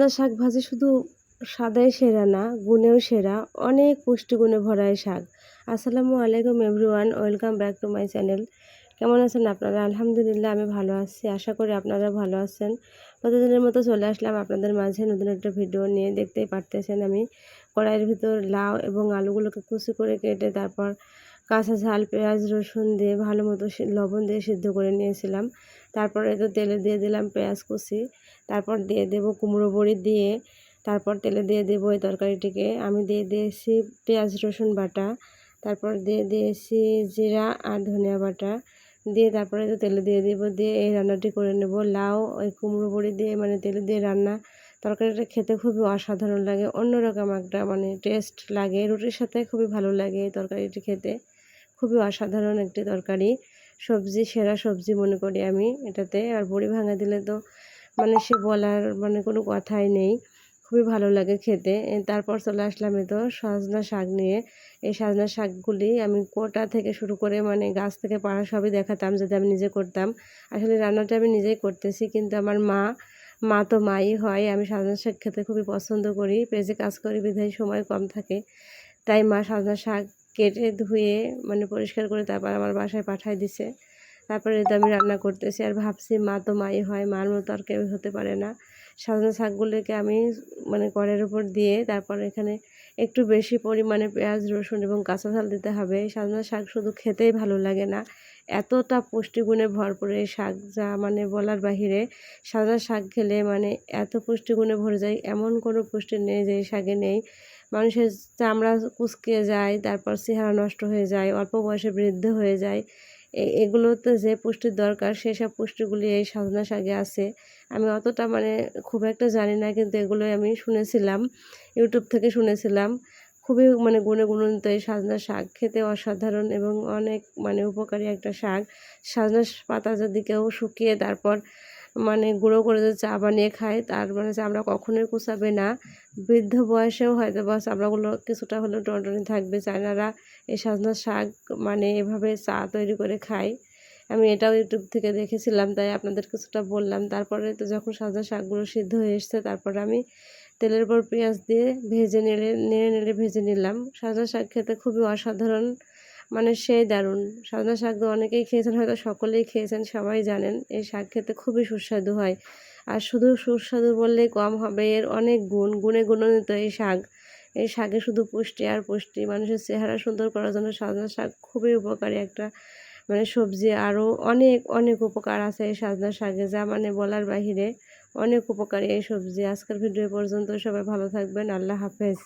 সাজনা শাক ভাজি শুধু সাদাই সেরা না, গুণেও সেরা। অনেক পুষ্টিগুণে ভরা শাক। আসসালামু আলাইকুম, everyone. Welcome back to my channel. কেমন আছেন আপনারা? আলহামদুলিল্লাহ, আমি ভালো আছি। আশা করি আপনারা ভালো আছেন। প্রতিদিনের মতো চলে আসলাম আপনাদের মাঝে নতুন একটা ভিডিও নিয়ে। দেখতেই পারতেছেন আমি কড়াইয়ের ভিতর লাউ এবং আলুগুলোকে কুচি করে কেটে তারপর কাঁচা ঝাল, পেঁয়াজ, রসুন দিয়ে ভালো মতো লবণ দিয়ে সিদ্ধ করে নিয়েছিলাম। তারপরে তো তেলে দিয়ে দিলাম পেঁয়াজ কুচি, তারপর দিয়ে দেব কুমড়ো বড়ি দিয়ে, তারপর তেলে দিয়ে দেবো এই তরকারিটিকে। আমি দিয়ে দিয়েছি পেঁয়াজ, রসুন বাটা, তারপর দিয়ে দিয়েছি জিরা আর ধনিয়া বাটা। দিয়ে তারপরে তো তেলে দিয়ে দিব, দিয়ে এই রান্নাটি করে নেব। লাউ, ওই কুমড়ো বড়ি দিয়ে মানে তেলে দিয়ে রান্না। তরকারিটা খেতে খুবই অসাধারণ লাগে, অন্যরকম একটা মানে টেস্ট লাগে। রুটির সাথে খুবই ভালো লাগে এই তরকারিটি খেতে। খুবই অসাধারণ একটি তরকারি। সবজি, সেরা সবজি মনে করি আমি এটাতে। আর বড়ি ভাঙা দিলে তো মানে সে বলার মানে কোনো কথাই নেই। খুবই ভালো লাগে খেতে। তারপর চলে আসলাম এ তো সজনা শাক নিয়ে। এই সজনা শাকগুলি আমি কোটা থেকে শুরু করে মানে গাছ থেকে পাড়া সবই দেখাতাম, যদি আমি নিজে করতাম। আসলে রান্নাটা আমি নিজেই করতেছি, কিন্তু আমার মা মা তো মাই হয়। আমি সজনা শাক খেতে খুবই পছন্দ করি। পেজে কাজ করি, বিধায় সময় কম থাকে। তাই মা সজনা শাক কেটে ধুয়ে মানে পরিষ্কার করে তারপর আমার বাসায় পাঠাই দিছে। তারপরে তো আমি রান্না করতেছি আর ভাবছি, মা তো মাই হয়, মার মতো আর কেউ হতে পারে না। সাজনা শাকগুলোকে আমি মানে কড়ের উপর দিয়ে তারপর এখানে একটু বেশি পরিমাণে পেঁয়াজ, রসুন এবং কাঁচা ঝাল দিতে হবে। সাজানো শাক শুধু খেতেই ভালো লাগে না। এতটা পুষ্টিগুণে ভরপুর এই শাক যা মানে বলার বাহিরে সাজানো শাক খেলে মানে এত পুষ্টিগুণে ভরে যায়। এমন কোনো পুষ্টি নেই যে শাকে নেই। মানুষের চামড়া কুচকে যায়, তারপর চেহারা নষ্ট হয়ে যায়, অল্প বয়সে বৃদ্ধ হয়ে যায়। এগুলোতে যে পুষ্টির দরকার সেসব পুষ্টিগুলি এই সাজনা শাকে আছে। আমি অতটা মানে খুব একটা জানি না, কিন্তু এগুলো আমি শুনেছিলাম, ইউটিউব থেকে শুনেছিলাম। খুবই মানে গুণে গুণিত এই সাজনা শাক, খেতে অসাধারণ এবং অনেক মানে উপকারী একটা শাক। সাজনা পাতা যদি কেউ শুকিয়ে তারপর মানে গুঁড়ো করে যদি চা বানিয়ে খায় তার মানে চামড়া কখনোই কুচাবে না। বৃদ্ধ বয়সেও হয়তো বা চামড়াগুলো কিছুটা হলেও টনটনি থাকবে। চায়নারা এই সাজনা শাক মানে এভাবে চা তৈরি করে খায়। আমি এটাও ইউটিউব থেকে দেখেছিলাম, তাই আপনাদের কিছুটা বললাম। তারপরে তো যখন সাজনা শাকগুলো সিদ্ধ হয়ে এসছে, তারপর আমি তেলের উপর পেঁয়াজ দিয়ে ভেজে নেড়ে নেড়ে নেড়ে ভেজে নিলাম। সাজনা শাক খেতে খুবই অসাধারণ মানে সেই দারুণ। সজনা শাক তো অনেকেই খেয়েছেন, হয়তো সকলেই খেয়েছেন, সবাই জানেন, এই শাক খেতে খুবই সুস্বাদু হয়। আর শুধু সুস্বাদু বললেই কম হবে, এর অনেক গুণ, গুণে গুণান্বিত এই শাক। এই শাকে শুধু পুষ্টি আর পুষ্টি, মানুষের চেহারা সুন্দর করার জন্য সজনা শাক খুবই উপকারী একটা মানে সবজি। আরও অনেক অনেক উপকার আছে এই সাজনা শাকে, যা মানে বলার বাহিরে অনেক উপকারী এই সবজি। আজকের ভিডিও পর্যন্ত সবাই ভালো থাকবেন, আল্লাহ হাফেজ।